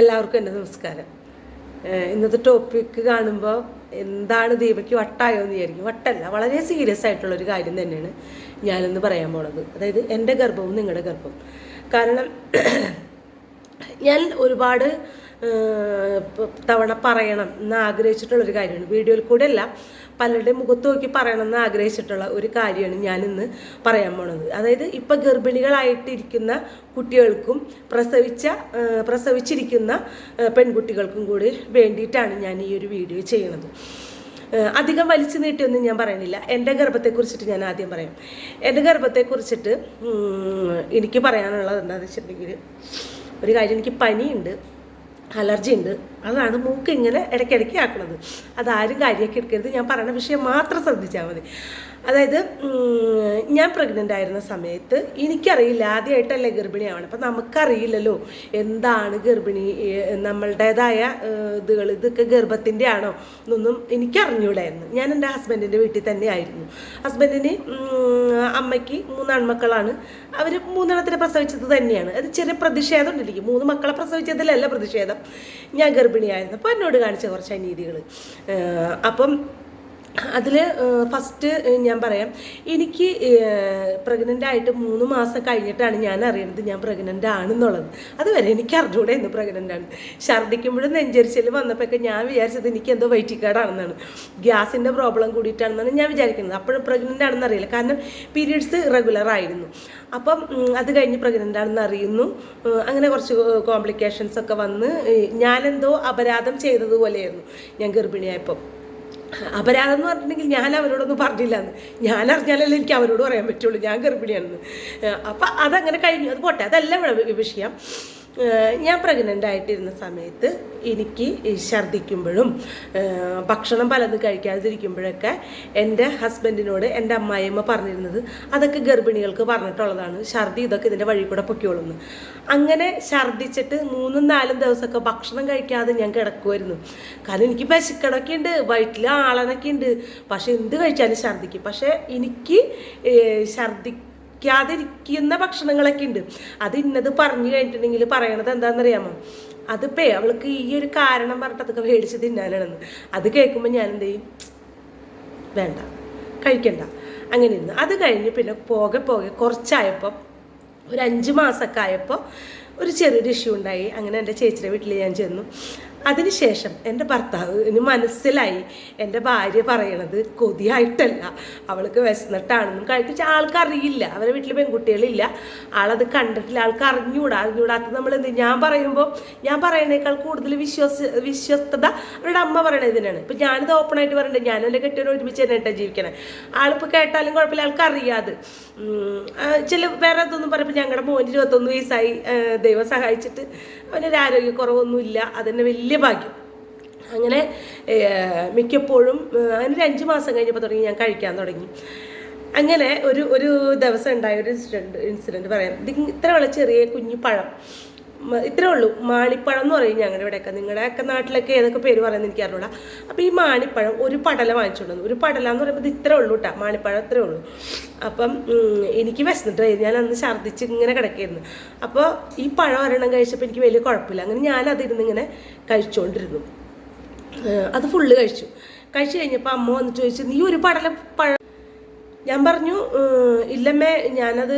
എല്ലാവർക്കും എന്റെ നമസ്കാരം. ഇന്നത്തെ ടോപ്പിക്ക് കാണുമ്പോൾ എന്താണ് ദീപയ്ക്ക് വട്ടായോ എന്ന് വിചാരിക്കും. വട്ടല്ല വളരെ സീരിയസ് ആയിട്ടുള്ള ഒരു കാര്യം തന്നെയാണ് ഞാനിന്ന് പറയാൻ പോണത്. അതായത് എന്റെ ഗർഭവും നിങ്ങളുടെ ഗർഭവും. കാരണം ഞാൻ ഒരുപാട് തവണ പറയണം എന്ന് ആഗ്രഹിച്ചിട്ടുള്ളൊരു കാര്യമാണ്. വീഡിയോയിൽ കൂടെ അല്ല പലരുടെയും മുഖത്ത് നോക്കി പറയണം എന്ന് ആഗ്രഹിച്ചിട്ടുള്ള ഒരു കാര്യമാണ് ഞാനിന്ന് പറയാൻ പോണത്. അതായത് ഇപ്പം ഗർഭിണികളായിട്ടിരിക്കുന്ന കുട്ടികൾക്കും പ്രസവിച്ച പ്രസവിച്ചിരിക്കുന്ന പെൺകുട്ടികൾക്കും കൂടി വേണ്ടിയിട്ടാണ് ഞാൻ ഈ ഒരു വീഡിയോ ചെയ്യുന്നത് അധികം വലിച്ചു നീട്ടിയൊന്നും ഞാൻ പറയണില്ല എന്റെ ഗർഭത്തെക്കുറിച്ചിട്ട് ഞാൻ ആദ്യം പറയാം. എന്റെ ഗർഭത്തെക്കുറിച്ചിട്ട് എനിക്ക് പറയാനുള്ളത് എന്താണെന്ന് വെച്ചിട്ടുണ്ടെങ്കിൽ ഒരു കാര്യം എനിക്ക് പനിയുണ്ട്. അലർജി ഉണ്ട്. അതാണ് മൂക്ക് ഇങ്ങനെ ഇടയ്ക്കിടയ്ക്ക് ആക്കുന്നത്. അതാരും കാര്യമാക്കി എടുക്കരുത്. ഞാൻ പറയുന്ന വിഷയം മാത്രം ശ്രദ്ധിച്ചാൽ മതി. അതായത് ഞാൻ പ്രഗ്നന്റ് ആയിരുന്ന സമയത്ത് എനിക്കറിയില്ല ആദ്യമായിട്ടല്ലേ ഗർഭിണിയാവണം അപ്പം നമുക്കറിയില്ലല്ലോ എന്താണ് ഗർഭിണി നമ്മളുടേതായ ഇതുകൾ ഇതൊക്കെ ഗർഭത്തിന്റെ ആണോ എന്നൊന്നും എനിക്കറിഞ്ഞൂടായിരുന്നു. ഞാൻ എന്റെ ഹസ്ബൻഡിന്റെ വീട്ടിൽ തന്നെ ആയിരുന്നു. ഹസ്ബൻഡിന് അമ്മയ്ക്ക് മൂന്ന് ആൺമക്കളാണ് അവർ മൂന്നെണ്ണത്തിനെ പ്രസവിച്ചത് തന്നെയാണ്. അത് ചെറിയ പ്രതിഷേധം ഉണ്ടായിരിക്കും മൂന്ന് മക്കളെ പ്രസവിച്ചതിലല്ല പ്രതിഷേധം. ഞാൻ ഗർഭിണിയായിരുന്നു. അപ്പോൾ എന്നോട് കാണിച്ച കുറച്ച് അനീതികൾ അപ്പം അതിൽ ഫസ്റ്റ് ഞാൻ പറയാം. എനിക്ക് പ്രഗ്നന്റ് ആയിട്ട് മൂന്ന് മാസം കഴിഞ്ഞിട്ടാണ് ഞാൻ അറിയുന്നത് ഞാൻ പ്രഗ്നന്റ് ആണെന്നുള്ളത്. അതുവരെ എനിക്ക് അറിഞ്ഞൂടെ എന്ന് പ്രഗ്നന്റ് ആണ്. ഛർദ്ദിക്കുമ്പോഴും നെഞ്ചരിച്ചിൽ വന്നപ്പോഴൊക്കെ ഞാൻ വിചാരിച്ചത് എനിക്ക് എന്തോ വയറ്റിക്കാടാണെന്നാണ് ഗ്യാസിന്റെ പ്രോബ്ലം കൂടിയിട്ടാണെന്നാണ് ഞാൻ വിചാരിക്കുന്നത്. അപ്പോഴും പ്രഗ്നന്റ് ആണെന്ന് അറിയില്ല. കാരണം പീരീഡ്സ് റെഗുലർ ആയിരുന്നു. അപ്പം അത് കഴിഞ്ഞ് പ്രഗ്നന്റ് ആണെന്ന് അറിയുന്നു. അങ്ങനെ കുറച്ച് കോംപ്ലിക്കേഷൻസ് ഒക്കെ വന്ന് ഞാനെന്തോ അപരാധം ചെയ്തതുപോലെയായിരുന്നു ഞാൻ ഗർഭിണിയായപ്പോൾ അപരാധം എന്ന് പറഞ്ഞിട്ടുണ്ടെങ്കിൽ ഞാൻ അവരോടൊന്നും പറഞ്ഞില്ല എന്ന് ഞാൻ അറിഞ്ഞാലല്ലേ എനിക്ക് അവരോട് പറയാൻ പറ്റുള്ളൂ. ഞാൻ ഗർഭിണിയാണെന്ന്. അപ്പം അതങ്ങനെ കഴിഞ്ഞു. അത് പോട്ടെ. അതല്ല വിഷയം. ഞാൻ പ്രഗ്നന്റ് ആയിട്ടിരുന്ന സമയത്ത് എനിക്ക് ഛർദ്ദിക്കുമ്പോഴും ഭക്ഷണം പലതും കഴിക്കാതിരിക്കുമ്പോഴൊക്കെ എന്റെ ഹസ്ബൻഡിനോട് എന്റെ അമ്മായിയമ്മ പറഞ്ഞിരുന്നത് അതൊക്കെ ഗർഭിണികൾക്ക് പറഞ്ഞിട്ടുള്ളതാണ്. ഛർദ്ദി ഇതൊക്കെ ഇതിന്റെ വഴി കൂടെ പൊക്കിയോളുന്നു അങ്ങനെ ഛർദ്ദിച്ചിട്ട് മൂന്നും നാലും ദിവസമൊക്കെ ഭക്ഷണം കഴിക്കാതെ ഞാൻ കിടക്കുമായിരുന്നു കാരണം എനിക്ക് പശുക്കടൊക്കെ ഉണ്ട് വയറ്റിൽ ആളനൊക്കെ ഉണ്ട് പക്ഷെ എന്ത് കഴിച്ചാലും ഛർദ്ദിക്കും. പക്ഷേ എനിക്ക് ഛർദ്ദിക്കും ഛർദ്ദി കഴിക്കാതിരിക്കുന്ന ഭക്ഷണങ്ങളൊക്കെ ഉണ്ട്. അത് ഇന്നത് പറഞ്ഞു കഴിഞ്ഞിട്ടുണ്ടെങ്കിൽ പറയണത് എന്താണെന്നറിയാമോ? അതിപ്പേ അവൾക്ക് ഈ ഒരു കാരണം പറഞ്ഞിട്ട് അതൊക്കെ മേടിച്ച് തിന്നാനാണെന്ന് അത് കേൾക്കുമ്പോൾ ഞാൻ എന്ത് ചെയ്യും? വേണ്ട കഴിക്കണ്ട. അങ്ങനെ ഇരുന്നു. അത് കഴിഞ്ഞ് പിന്നെ പോകെ പോകെ കുറച്ചായപ്പോൾ ഒരു അഞ്ച് മാസമൊക്കെ ആയപ്പോൾ ഒരു ചെറിയൊരു ഇഷ്യൂ ഉണ്ടായി. അങ്ങനെ എന്റെ ചേച്ചിയുടെ വീട്ടിൽ ഞാൻ ചെന്നു. അതിനുശേഷം എന്റെ ഭർത്താവിന് മനസ്സിലായി എന്റെ ഭാര്യ പറയണത് കൊതിയായിട്ടല്ല. അവൾക്ക് വിശന്നിട്ടാണെന്നും കഴിച്ച ആൾക്കറിയില്ല. അവരെ വീട്ടിൽ പെൺകുട്ടികളില്ല. ആളത് കണ്ടിട്ടില്ല. ആൾക്ക് അറിഞ്ഞൂടാ അറിഞ്ഞൂടാത്ത നമ്മൾ എന്ത് ഞാൻ പറയുമ്പോൾ ഞാൻ പറയണേക്കാൾ കൂടുതൽ വിശ്വാസ വിശ്വസ്തത അവരുടെ അമ്മ പറയണതിനാണ് ഇപ്പം ഞാനിത് ഓപ്പണായിട്ട് പറയണ്ടേ. ഞാനും എന്റെ കെട്ടിയവരും ഒരുമിച്ച് തന്നെ കേട്ടോ ജീവിക്കണേ. ആളിപ്പോൾ കേട്ടാലും കുഴപ്പമില്ല. ആൾക്ക് അറിയാതെ. ഉം, ആ, ചില വേറെ ഇതൊന്നും പറയുമ്പോൾ ഞങ്ങളുടെ മോൻ ഇരുപത്തൊന്ന് വയസ്സായി. ദൈവം സഹായിച്ചിട്ട് അവനൊരു ആരോഗ്യക്കുറവൊന്നുമില്ല. അതിന്റെ വലിയ ഭാഗ്യം അങ്ങനെ മിക്കപ്പോഴും ഒരു അഞ്ച് മാസം കഴിഞ്ഞപ്പോൾ തുടങ്ങി ഞാൻ കഴിക്കാൻ തുടങ്ങി. അങ്ങനെ ഒരു ഒരു ദിവസം ഉണ്ടായ ഒരു ഇൻസിഡന്റ് ഇൻസിഡന്റ് പറയാം. ഇത് ഇത്ര വളരെ ചെറിയ കുഞ്ഞു പഴം. ഇത്രേ ഉള്ളൂ. മാണിപ്പഴം എന്ന് പറയും ഞങ്ങളുടെ ഇവിടെയൊക്കെ. നിങ്ങളുടെയൊക്കെ നാട്ടിലൊക്കെ ഏതൊക്കെ പേര് പറയുന്നത് എനിക്ക് അറിഞ്ഞൂടാ. അപ്പോൾ ഈ മാണിപ്പഴം ഒരു പടല വാങ്ങിച്ചുകൊണ്ടു ഒരു പടല എന്ന് പറയുമ്പോൾ ഇത് ഇത്രേ ഉള്ളൂ കേട്ടോ മാണിപ്പഴം ഇത്രേ ഉള്ളൂ. അപ്പം എനിക്ക് വിശന്നിട്ട് ഞാൻ അന്ന് ഛർദ്ദിച്ച് ഇങ്ങനെ കിടക്കായിരുന്നു അപ്പോൾ ഈ പഴം ഒരെണ്ണം കഴിച്ചപ്പോൾ എനിക്ക് വലിയ കുഴപ്പമില്ല. അങ്ങനെ ഞാൻ അതിരുന്ന് ഇങ്ങനെ കഴിച്ചുകൊണ്ടിരുന്നു അത് ഫുള്ള് കഴിച്ചു. കഴിച്ചു കഴിഞ്ഞപ്പോൾ അമ്മ വന്നിട്ട് ചോദിച്ചു നീ ഒരു പടല പഴം ഞാൻ പറഞ്ഞു "ഏഹ് ഇല്ലമ്മേ ഞാനത്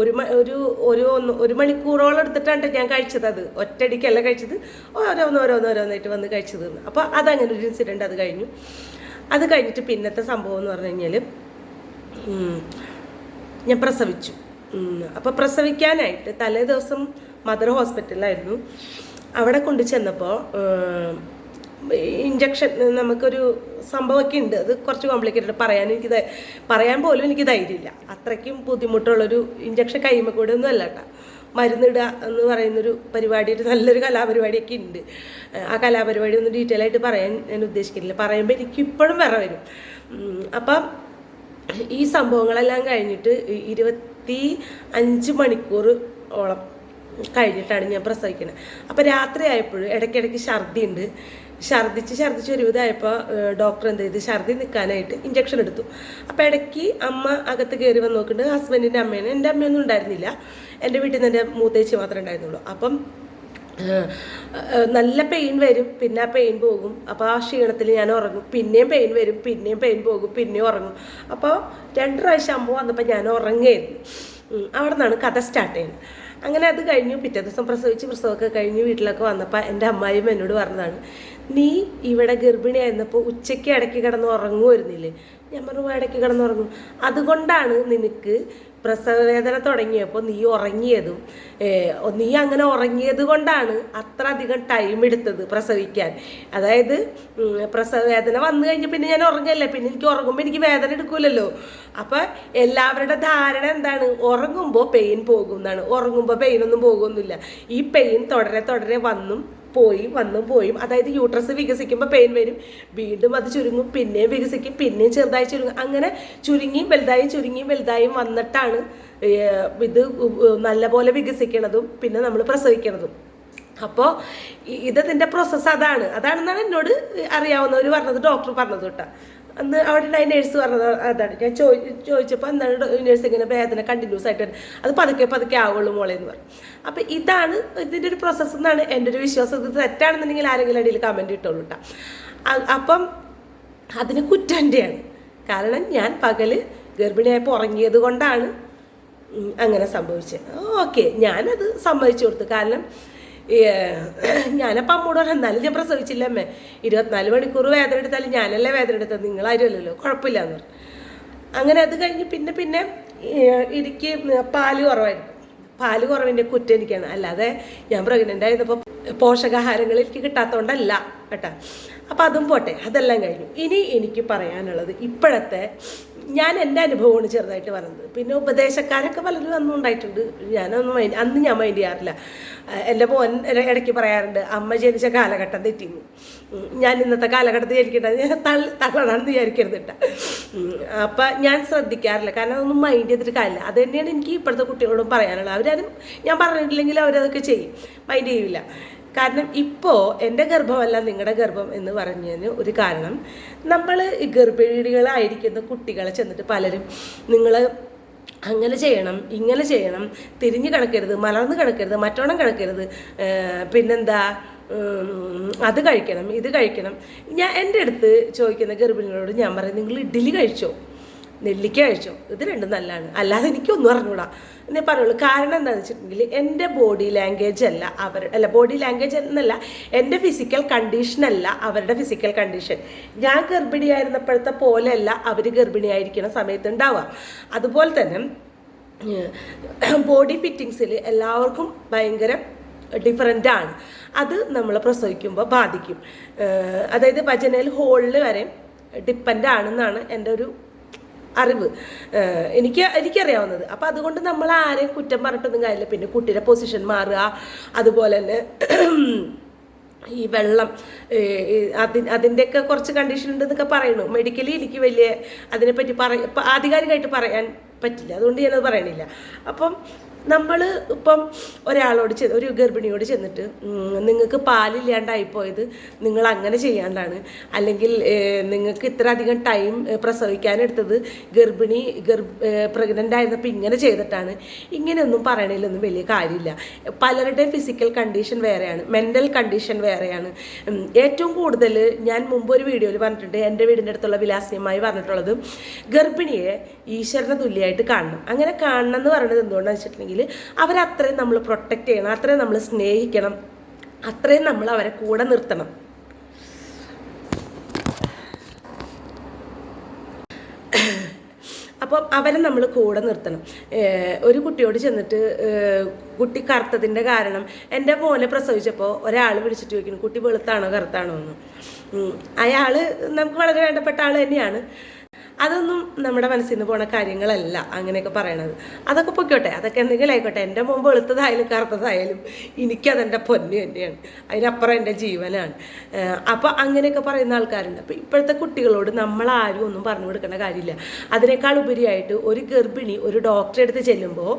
ഒരു ഒരു ഒരു ഒന്ന് ഒരു മണിക്കൂറോളം എടുത്തിട്ടാണ് ഞാൻ കഴിച്ചത് അത്. ഒറ്റയടിക്കല്ല കഴിച്ചത്. ഓരോന്ന് ഓരോന്ന് ഓരോന്നായിട്ട് വന്ന് കഴിച്ചത് അപ്പോൾ അതങ്ങനെ ഒരു ഇൻസിഡന്റ് അത് കഴിഞ്ഞു. അത് കഴിഞ്ഞിട്ട് പിന്നത്തെ സംഭവം എന്ന് പറഞ്ഞു കഴിഞ്ഞാൽ ഞാൻ പ്രസവിച്ചു. അപ്പോൾ പ്രസവിക്കാനായിട്ട് തലേ ദിവസം മദർ ഹോസ്പിറ്റലിലായിരുന്നു. അവിടെ കൊണ്ട് ചെന്നപ്പോൾ ഇഞ്ചക്ഷൻ നമുക്കൊരു സംഭവമൊക്കെ ഉണ്ട് അത് കുറച്ച് കോംപ്ലിക്കേറ്റഡ് പറയാൻ എനിക്ക് പറയാൻ പോലും എനിക്ക് ധൈര്യമില്ല. അത്രയ്ക്കും ബുദ്ധിമുട്ടുള്ളൊരു ഇഞ്ചക്ഷൻ കൈമ കൂടെ ഒന്നും അല്ല കേട്ടോ. മരുന്നിടുക എന്ന് പറയുന്നൊരു പരിപാടി ഒരു നല്ലൊരു കലാപരിപാടിയൊക്കെ ഉണ്ട്. ആ കലാപരിപാടി ഒന്നും ഡീറ്റെയിൽ ആയിട്ട് പറയാൻ ഞാൻ ഉദ്ദേശിക്കുന്നില്ല. പറയുമ്പോൾ എനിക്ക് ഇപ്പോഴും വിറ വരും. അപ്പം ഈ സംഭവങ്ങളെല്ലാം കഴിഞ്ഞിട്ട് ഇരുപത്തി അഞ്ച് മണിക്കൂർ ഓളം കഴിഞ്ഞിട്ടാണ് ഞാൻ പ്രസവിക്കുന്നത് അപ്പോൾ രാത്രി ആയപ്പോഴും ഇടയ്ക്കിടയ്ക്ക് ഛർദി ഉണ്ട് ഛർദിച്ച് ഛർദിച്ച് ഒരുവിധമായപ്പോൾ ഡോക്ടർ എന്ത് ചെയ്ത് ഛർദി നിൽക്കാനായിട്ട് ഇഞ്ചക്ഷൻ എടുത്തു. അപ്പോൾ ഇടയ്ക്ക് അമ്മ അകത്ത് കയറി വന്ന് നോക്കുന്നുണ്ട്. ഹസ്ബൻഡിന്റെ അമ്മേനെ. എന്റെ അമ്മയൊന്നും ഉണ്ടായിരുന്നില്ല. എന്റെ വീട്ടിൽ നിന്ന് എന്റെ മൂത്തേച്ചി മാത്രമേ ഉണ്ടായിരുന്നുള്ളൂ. അപ്പം നല്ല പെയിൻ വരും. പിന്നെ ആ പെയിൻ പോകും. അപ്പോൾ ആ ക്ഷീണത്തിൽ ഞാൻ ഉറങ്ങും. പിന്നെയും പെയിൻ വരും. പിന്നെയും പെയിൻ പോകും. പിന്നെയും ഉറങ്ങും. അപ്പോൾ രണ്ട് പ്രാവശ്യം അമ്മ വന്നപ്പോൾ ഞാൻ ഉറങ്ങുകയായിരുന്നു അവിടെ നിന്നാണ് കഥ സ്റ്റാർട്ട് ചെയ്യുന്നത്. അങ്ങനെ അത് കഴിഞ്ഞു. പിറ്റേ ദിവസം പ്രസവിച്ച് പ്രസവമൊക്കെ കഴിഞ്ഞ് വീട്ടിലൊക്കെ വന്നപ്പോൾ എന്റെ അമ്മായിയും എന്നോട് പറഞ്ഞതാണ് നീ ഇവിടെ ഗർഭിണിയായിരുന്നപ്പോൾ ഉച്ചയ്ക്ക് ഇടയ്ക്ക് കിടന്ന് ഉറങ്ങുമായിരുന്നില്ലേ? ഞാൻ പറഞ്ഞു ഇടയ്ക്ക് കിടന്നുറങ്ങും അതുകൊണ്ടാണ് നിനക്ക് പ്രസവവേദന തുടങ്ങിയപ്പോൾ നീ ഉറങ്ങിയതും നീ അങ്ങനെ ഉറങ്ങിയത് കൊണ്ടാണ് അത്ര അധികം ടൈം എടുത്തത് പ്രസവിക്കാൻ. അതായത് പ്രസവ പ്രസവവേദന വന്നു കഴിഞ്ഞ് പിന്നെ ഞാൻ ഉറങ്ങല്ലേ? പിന്നെ എനിക്ക് ഉറങ്ങുമ്പോൾ എനിക്ക് വേദന എടുക്കൂലല്ലോ. അപ്പം എല്ലാവരുടെ ധാരണ എന്താണ്? ഉറങ്ങുമ്പോൾ പെയിൻ പോകും എന്നാണ്. ഉറങ്ങുമ്പോൾ പെയിൻ ഒന്നും പോകുന്നില്ല. ഈ പെയിൻ തുടരെ തുടരെ വന്നും പോയി വന്നും പോയും. അതായത് യൂട്രസ് വികസിക്കുമ്പോൾ പെയിൻ വരും. വീണ്ടും അത് ചുരുങ്ങും പിന്നെയും വികസിക്കും പിന്നെയും ചെറുതായി ചുരുങ്ങും. അങ്ങനെ ചുരുങ്ങിയും വലുതായും ചുരുങ്ങിയും വലുതായും വന്നിട്ടാണ് ഇത് നല്ലപോലെ വികസിക്കണതും പിന്നെ നമ്മൾ പ്രസവിക്കണതും. അപ്പോൾ ഇതതിന്റെ പ്രോസസ്സ് അതാണ്. അതാണെന്നാണ് എന്നോട് അറിയാവുന്നവർ പറഞ്ഞത് ഡോക്ടർ പറഞ്ഞത് കേട്ടോ. അന്ന് അവിടെ ഉണ്ടായ നേഴ്സ് പറഞ്ഞത് അതാണ്. ഞാൻ ചോദി ചോദിച്ചപ്പോൾ എന്താണ് നേഴ്സ് ഇങ്ങനെ വേദന കണ്ടിന്യൂസ് ആയിട്ട് അത് പതുക്കെ പതുക്കെ ആവുള്ളൂ മോളെ എന്ന് പറഞ്ഞു. അപ്പോൾ ഇതാണ് ഇതിന്റെ ഒരു പ്രോസസ്സ് എന്നാണ് എന്റെ ഒരു വിശ്വാസം. ഇത് തെറ്റാണെന്നുണ്ടെങ്കിൽ ആരെങ്കിലും അടിയിൽ കമന്റ് ഇട്ടോളൂ കേട്ടോ അപ്പം അതിന് കുറ്റന്റെയാണ് കാരണം ഞാൻ പകൽ ഗർഭിണിയായപ്പോൾ ഉറങ്ങിയത് കൊണ്ടാണ് അങ്ങനെ സംഭവിച്ചത്. ഓക്കെ ഞാനത് സമ്മതിച്ചു കൊടുത്തു. കാരണം ഞാനപ്പം അമ്മോട് പറഞ്ഞു എന്നാലും ഞാൻ പ്രസവിച്ചില്ല അമ്മേ. ഇരുപത്തിനാല് മണിക്കൂർ വേദന എടുത്താലും ഞാനല്ലേ വേദന എടുത്തത്? നിങ്ങളാരുമല്ലോ കുഴപ്പമില്ല എന്ന് പറഞ്ഞു. അങ്ങനെ അത് കഴിഞ്ഞ് പിന്നെ പിന്നെ എനിക്ക് പാൽ കുറവായിരുന്നു. പാൽ കുറവിന്റെ കുറ്റം എനിക്കാണ്. അല്ലാതെ ഞാൻ പ്രഗ്നന്റ് ആയിരുന്നപ്പോൾ പോഷകാഹാരങ്ങൾ എനിക്ക് കിട്ടാത്തതുകൊണ്ടല്ല കേട്ടോ. അപ്പം അതും പോട്ടെ അതെല്ലാം കഴിഞ്ഞു. ഇനി എനിക്ക് പറയാനുള്ളത് ഇപ്പോഴത്തെ ഞാൻ എന്റെ അനുഭവമാണ് ചെറുതായിട്ട് പറഞ്ഞത് പിന്നെ ഉപദേശക്കാരൊക്കെ പലരും അന്നും ഉണ്ടായിട്ടുണ്ട്. ഞാനൊന്നും മൈൻഡ് അന്ന് ഞാൻ മൈൻഡ് ചെയ്യാറില്ല. എന്റെ മോൻ ഇടയ്ക്ക് പറയാറുണ്ട് അമ്മ ജനിച്ച കാലഘട്ടം തെറ്റിന്നു. ഞാൻ ഇന്നത്തെ കാലഘട്ടത്തിൽ ജനിക്കേണ്ടത് ഞാൻ തള്ളി തള്ളണമെന്ന് വിചാരിക്കരുത് കേട്ടോ അപ്പം ഞാൻ ശ്രദ്ധിക്കാറില്ല. കാരണം അതൊന്നും മൈൻഡ് ചെയ്തിട്ട് കാര്യമില്ല. അത് തന്നെയാണ് എനിക്ക് ഇപ്പോഴത്തെ കുട്ടികളോടും പറയാനുള്ളത്. അവരാരും ഞാൻ പറഞ്ഞിട്ടില്ലെങ്കിൽ അവരതൊക്കെ ചെയ്യും. മൈൻഡ് ചെയ്യില്ല കാരണം ഇപ്പോൾ എന്റെ ഗർഭമല്ല നിങ്ങളുടെ ഗർഭം എന്ന് പറഞ്ഞതിന് ഒരു കാരണം. നമ്മൾ ഈ ഗർഭിണികളായിരിക്കുന്ന കുട്ടികളെ ചെന്നിട്ട് പലരും നിങ്ങൾ അങ്ങനെ ചെയ്യണം ഇങ്ങനെ ചെയ്യണം തിരിഞ്ഞു കിടക്കരുത് മലർന്ന് കിടക്കരുത് മറ്റോണം കിടക്കരുത് പിന്നെന്താ അത് കഴിക്കണം ഇത് കഴിക്കണം. ഞാൻ എന്റെ അടുത്ത് ചോദിക്കുന്ന ഗർഭിണികളോട് ഞാൻ പറയും നിങ്ങൾ ഇഡ്ഡലി കഴിച്ചോ? നെല്ലിക്ക കഴിച്ചോ. ഇത് രണ്ടും നല്ലതാണ്. അല്ലാതെ എനിക്കൊന്നും അറിഞ്ഞൂടാ. എന്നെ പറയുള്ളൂ. കാരണം എന്താണെന്ന് വെച്ചിട്ടുണ്ടെങ്കിൽ എന്റെ ബോഡി ലാംഗ്വേജ് അല്ല അവർ അല്ല ബോഡി ലാംഗ്വേജ് എന്നല്ല എന്റെ ഫിസിക്കൽ കണ്ടീഷൻ അല്ല അവരുടെ ഫിസിക്കൽ കണ്ടീഷൻ ഞാൻ ഗർഭിണിയായിരുന്നപ്പോഴത്തെ പോലെയല്ല അവർ ഗർഭിണിയായിരിക്കുന്ന സമയത്ത് ഉണ്ടാവുക. അതുപോലെ തന്നെ ബോഡി ഫിറ്റിങ്സിൽ എല്ലാവർക്കും ഭയങ്കര ഡിഫറന്റ് ആണ്. അത് നമ്മൾ പ്രസവിക്കുമ്പോൾ ബാധിക്കും. അതായത് ഭജനയിൽ ഹോളിൽ വരെ ഡിപ്പെന്റ് ആണെന്നാണ് എന്റെ ഒരു അറിവ്. എനിക്ക് എനിക്കറിയാവുന്നത്. അപ്പോൾ അതുകൊണ്ട് നമ്മൾ ആരെയും കുറ്റം പറഞ്ഞിട്ടൊന്നും കാര്യമില്ല. പിന്നെ കുട്ടിയുടെ പൊസിഷൻ മാറുക. അതുപോലെ തന്നെ ഈ വെള്ളം അതി അതിന്റെയൊക്കെ കുറച്ച് കണ്ടീഷൻ ഉണ്ടെന്നൊക്കെ പറയുന്നു. മെഡിക്കലി എനിക്ക് വലിയ അതിനെപ്പറ്റി പറ ആധികാരികമായിട്ട് പറയാൻ പറ്റില്ല. അതുകൊണ്ട് ഞാനത് പറയണില്ല. അപ്പം നമ്മൾ ഇപ്പം ഒരാളോട് ചെന്ന് ഒരു ഗർഭിണിയോട് ചെന്നിട്ട് നിങ്ങൾക്ക് പാലില്ലാണ്ടായിപ്പോയത് നിങ്ങൾ അങ്ങനെ ചെയ്യാണ്ടാണ്. അല്ലെങ്കിൽ നിങ്ങൾക്ക് ഇത്ര അധികം ടൈം പ്രസവിക്കാനെടുത്തത് ഗർഭിണി ഗർഭ പ്രഗ്നന്റ് ആയിരുന്നപ്പോൾ ഇങ്ങനെ ചെയ്തിട്ടാണ്. ഇങ്ങനെയൊന്നും പറയണതിലൊന്നും വലിയ കാര്യമില്ല. പലരുടെയും ഫിസിക്കൽ കണ്ടീഷൻ വേറെയാണ്. മെന്റൽ കണ്ടീഷൻ വേറെയാണ്. ഏറ്റവും കൂടുതൽ ഞാൻ മുമ്പ് ഒരു വീഡിയോയിൽ പറഞ്ഞിട്ടുണ്ട്. എന്റെ വീടിന്റെ അടുത്തുള്ള വിലാസിനിയമായി പറഞ്ഞിട്ടുള്ളത് ഗർഭിണിയെ ഈശ്വരനെ തുല്യമായിട്ട് കാണണം. അങ്ങനെ കാണണം എന്ന് പറയുന്നത് എന്തുകൊണ്ടാണെന്ന് വെച്ചിട്ടുണ്ടെങ്കിൽ അവരത്രയും നമ്മൾ പ്രൊട്ടക്റ്റ് ചെയ്യണം അത്രയും നമ്മൾ സ്നേഹിക്കണം അത്രയും നമ്മൾ അവരെ കൂടെ നിർത്തണം. അപ്പോൾ അവരെ നമ്മൾ കൂടെ നിർത്തണം. ഒരു കുട്ടിയോട് ചെന്നിട്ട് കുട്ടി കറുത്തതിന്റെ കാരണം എന്റെ മോനെ പ്രസവിച്ചപ്പോൾ ഒരാൾ വിളിച്ചിട്ട് ചോദിക്കുന്നു കുട്ടി വെളുത്താണോ കറുത്താണോ? എന്ന്. അയാൾ നമുക്ക് വളരെ വേണ്ടപ്പെട്ട ആൾ തന്നെയാണ്. അതൊന്നും നമ്മുടെ മനസ്സിൽ നിന്ന് പോണ കാര്യങ്ങളല്ല അങ്ങനെയൊക്കെ പറയണത്. അതൊക്കെ പൊയ്ക്കോട്ടെ അതൊക്കെ എന്തെങ്കിലും ആയിക്കോട്ടെ. എന്റെ മുമ്പ് വെളുത്തതായാലും കറുത്തതായാലും എനിക്കതെന്റെ പൊന്നു തന്നെയാണ്. അതിനപ്പുറം എന്റെ ജീവനാണ്. അപ്പോൾ അങ്ങനെയൊക്കെ പറയുന്ന ആൾക്കാരുണ്ട്. അപ്പോൾ ഇപ്പോഴത്തെ കുട്ടികളോട് നമ്മളാരും ഒന്നും പറഞ്ഞു കൊടുക്കേണ്ട കാര്യമില്ല. അതിനേക്കാൾ ഉപരിയായിട്ട് ഒരു ഗർഭിണി ഒരു ഡോക്ടറെ അടുത്ത് ചെല്ലുമ്പോൾ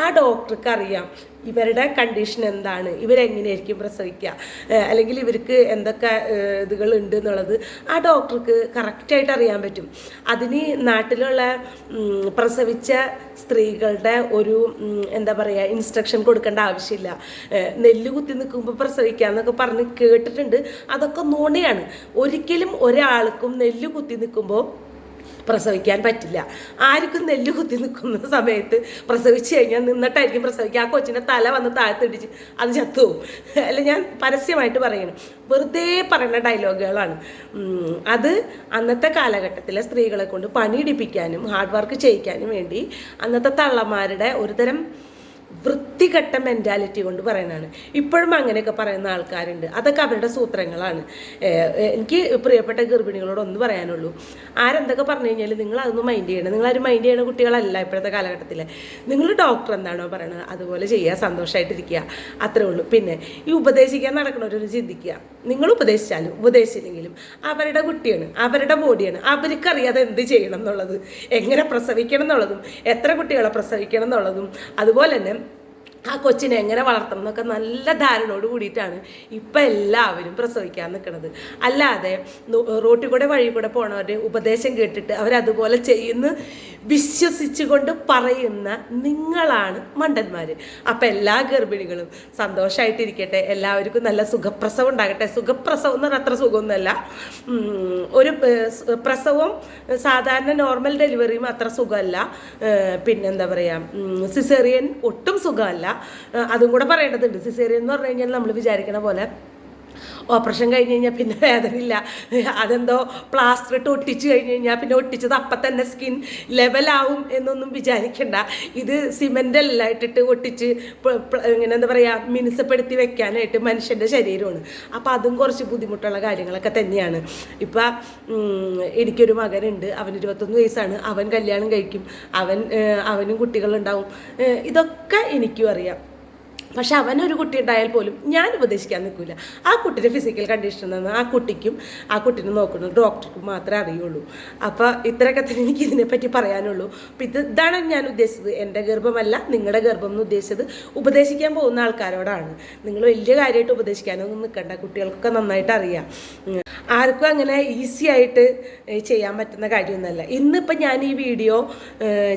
ആ ഡോക്ടർക്ക് അറിയാം ഇവരുടെ കണ്ടീഷൻ എന്താണ്? ഇവരെങ്ങനെയായിരിക്കും പ്രസവിക്കുക അല്ലെങ്കിൽ ഇവർക്ക് എന്തൊക്കെ ഇതുകൾ ഉണ്ട് എന്നുള്ളത് ആ ഡോക്ടർക്ക് കറക്റ്റായിട്ട് അറിയാൻ പറ്റും. അതിന് നാട്ടിലുള്ള പ്രസവിച്ച സ്ത്രീകളുടെ ഒരു എന്താ പറയുക ഇൻസ്ട്രക്ഷൻ കൊടുക്കേണ്ട ആവശ്യമില്ല. നെല്ല് കുത്തി നിൽക്കുമ്പോൾ പ്രസവിക്കുക എന്നൊക്കെ പറഞ്ഞ് കേട്ടിട്ടുണ്ട്. അതൊക്കെ നുണയാണ്. ഒരിക്കലും ഒരാൾക്കും നെല്ല് കുത്തി നിൽക്കുമ്പോൾ പ്രസവിക്കാൻ പറ്റില്ല. ആർക്കും നെല്ല് കുത്തി നിൽക്കുന്ന സമയത്ത് പ്രസവിച്ച് കഴിഞ്ഞാൽ നിന്നിട്ടായിരിക്കും പ്രസവിക്കുക. ആ കൊച്ചിന്റെ തല വന്ന് താഴ്ത്തിടിച്ച് അത് ചത്തുപോകും അല്ല ഞാൻ പരസ്യമായിട്ട് പറയണം വെറുതെ പറയുന്ന ഡയലോഗുകളാണ് അത് അന്നത്തെ കാലഘട്ടത്തിലെ സ്ത്രീകളെ കൊണ്ട് പണിയിടിപ്പിക്കാനും ഹാർഡ് വർക്ക് ചെയ്യിക്കാനും വേണ്ടി അന്നത്തെ തള്ളമാരുടെ ഒരുതരം വൃത്തികെട്ട മെന്റാലിറ്റി കൊണ്ട് പറയുന്നതാണ്. ഇപ്പോഴും അങ്ങനെയൊക്കെ പറയുന്ന ആൾക്കാരുണ്ട്. അതൊക്കെ അവരുടെ സൂത്രങ്ങളാണ്. എനിക്ക് പ്രിയപ്പെട്ട ഗർഭിണികളോട് ഒന്ന് പറയാനുള്ളൂ. ആരെന്തൊക്കെ പറഞ്ഞു കഴിഞ്ഞാൽ നിങ്ങൾ അതൊന്നും മൈൻഡ് ചെയ്യണം. നിങ്ങളാരും മൈൻഡ് ചെയ്യണ കുട്ടികളല്ല ഇപ്പോഴത്തെ കാലഘട്ടത്തിൽ നിങ്ങൾ ഡോക്ടർ എന്താണോ പറയണത് അതുപോലെ ചെയ്യുക സന്തോഷമായിട്ടിരിക്കുക അത്രേ ഉള്ളൂ. പിന്നെ ഈ ഉപദേശിക്കാൻ നടക്കണവരൊന്ന് ചിന്തിക്കുക. നിങ്ങൾ ഉപദേശിച്ചാലും ഉപദേശിച്ചില്ലെങ്കിലും അവരുടെ കുട്ടിയാണ് അവരുടെ ബോഡിയാണ്. അവർക്കറിയാതെ എന്ത് ചെയ്യണം എന്നുള്ളത്. എങ്ങനെ പ്രസവിക്കണം എന്നുള്ളതും എത്ര കുട്ടികളെ പ്രസവിക്കണം എന്നുള്ളതും. അതുപോലെ തന്നെ ആ കൊച്ചിനെ എങ്ങനെ വളർത്തണം എന്നൊക്കെ നല്ല ധാരണയോട് കൂടിയിട്ടാണ് ഇപ്പം എല്ലാവരും പ്രസവിക്കാൻ നിൽക്കുന്നത് അല്ലാതെ റോട്ടിൽ കൂടെ വഴി കൂടെ പോണവരുടെ ഉപദേശം കേട്ടിട്ട് അവരതുപോലെ ചെയ്യുന്നു വിശ്വസിച്ചുകൊണ്ട് പറയുന്ന നിങ്ങളാണ് മണ്ടന്മാർ അപ്പം എല്ലാ ഗർഭിണികളും സന്തോഷമായിട്ടിരിക്കട്ടെ എല്ലാവർക്കും നല്ല സുഖപ്രസവം ഉണ്ടാകട്ടെ. സുഖപ്രസവം എന്ന് പറഞ്ഞാൽ അത്ര സുഖമൊന്നുമല്ല. ഒരു പ്രസവം സാധാരണ നോർമൽ ഡെലിവറിയും അത്ര സുഖമല്ല. പിന്നെന്താ പറയുക സിസേറിയൻ ഒട്ടും സുഖമല്ല. അതും കൂടെ പറയേണ്ടതുണ്ട്. സിസേറിയൻ എന്ന് പറഞ്ഞു കഴിഞ്ഞാൽ നമ്മൾ വിചാരിക്കണ പോലെ ഓപ്പറേഷൻ കഴിഞ്ഞ് കഴിഞ്ഞാൽ പിന്നെ വേദനയില്ല. അതെന്തോ പ്ലാസ്റ്റർ ഇട്ട് ഒട്ടിച്ച് കഴിഞ്ഞ് കഴിഞ്ഞാൽ പിന്നെ ഒട്ടിച്ചത് അപ്പം തന്നെ സ്കിൻ ലെവലാവും എന്നൊന്നും വിചാരിക്കണ്ട. ഇത് സിമെന്റ് എല്ലാം ഇട്ടിട്ട് ഒട്ടിച്ച് ഇങ്ങനെ എന്താ പറയുക മിനുസപ്പെടുത്തി വെക്കാനായിട്ട് മനുഷ്യന്റെ ശരീരമാണ്. അപ്പോൾ അതും കുറച്ച് ബുദ്ധിമുട്ടുള്ള കാര്യങ്ങളൊക്കെ തന്നെയാണ്. ഇപ്പം എനിക്കൊരു മകനുണ്ട്. അവൻ ഇരുപത്തൊന്ന് വയസ്സാണ്. അവൻ കല്യാണം കഴിക്കും. അവൻ അവനും കുട്ടികളുണ്ടാവും. ഇതൊക്കെ എനിക്കും അറിയാം. പക്ഷെ അവനൊരു കുട്ടി ഉണ്ടായാൽ പോലും ഞാൻ ഉപദേശിക്കാൻ നിൽക്കില്ല ആ കുട്ടിയുടെ ഫിസിക്കൽ കണ്ടീഷൻ നിന്ന് ആ കുട്ടിക്കും ആ കുട്ടീനെ നോക്കുന്ന ഡോക്ടർക്കും മാത്രമേ അറിയുള്ളൂ. അപ്പോൾ ഇത്രയൊക്കെ തന്നെ എനിക്ക് ഇതിനെപ്പറ്റി പറയാനുള്ളൂ. അപ്പം ഇത് ഇതാണ് ഞാൻ ഉദ്ദേശിച്ചത്. എന്റെ ഗർഭമല്ല നിങ്ങളുടെ ഗർഭം എന്ന് ഉദ്ദേശിച്ചത് ഉപദേശിക്കാൻ പോകുന്ന ആൾക്കാരോടാണ്. നിങ്ങൾ വലിയ കാര്യമായിട്ട് ഉപദേശിക്കാനൊന്നും നിൽക്കണ്ട. കുട്ടികൾക്കൊക്കെ നന്നായിട്ട് അറിയാം. ആർക്കും അങ്ങനെ ഈസി ആയിട്ട് ചെയ്യാൻ പറ്റുന്ന കാര്യമൊന്നുമല്ല. ഇന്നിപ്പോൾ ഞാൻ ഈ വീഡിയോ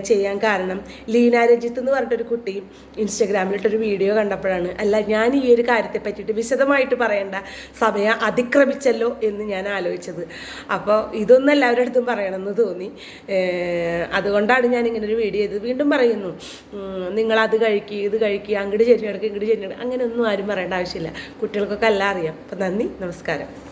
ചെയ്യാൻ കാരണം ലീന രഞ്ജിത്ത് എന്ന് പറഞ്ഞിട്ടൊരു കുട്ടി ഇൻസ്റ്റഗ്രാമിലിട്ടൊരു വീഡിയോ കണ്ടപ്പോഴാണ്. അല്ല ഞാൻ ഈ ഒരു കാര്യത്തെ പറ്റിയിട്ട് വിശദമായിട്ട് പറയേണ്ട. സമയം അതിക്രമിച്ചല്ലോ എന്ന് ഞാൻ ആലോചിച്ചത്. അപ്പോൾ ഇതൊന്നും എല്ലാവരുടെ അടുത്തും പറയണമെന്ന് തോന്നി. അതുകൊണ്ടാണ് ഞാൻ ഇങ്ങനെ ഒരു വീഡിയോ ചെയ്തത് വീണ്ടും പറയുന്നു. നിങ്ങൾ അത് കഴിക്കുക ഇത് കഴിക്കുക അങ്ങോട്ട് ചെരിഞ്ഞെടുക്കുക ഇങ്ങോട്ട് ചെരിഞ്ഞെടുക്കുക അങ്ങനെയൊന്നും ആരും പറയേണ്ട ആവശ്യമില്ല. കുട്ടികൾക്കൊക്കെ എല്ലാം അറിയാം. അപ്പം നന്ദി നമസ്കാരം.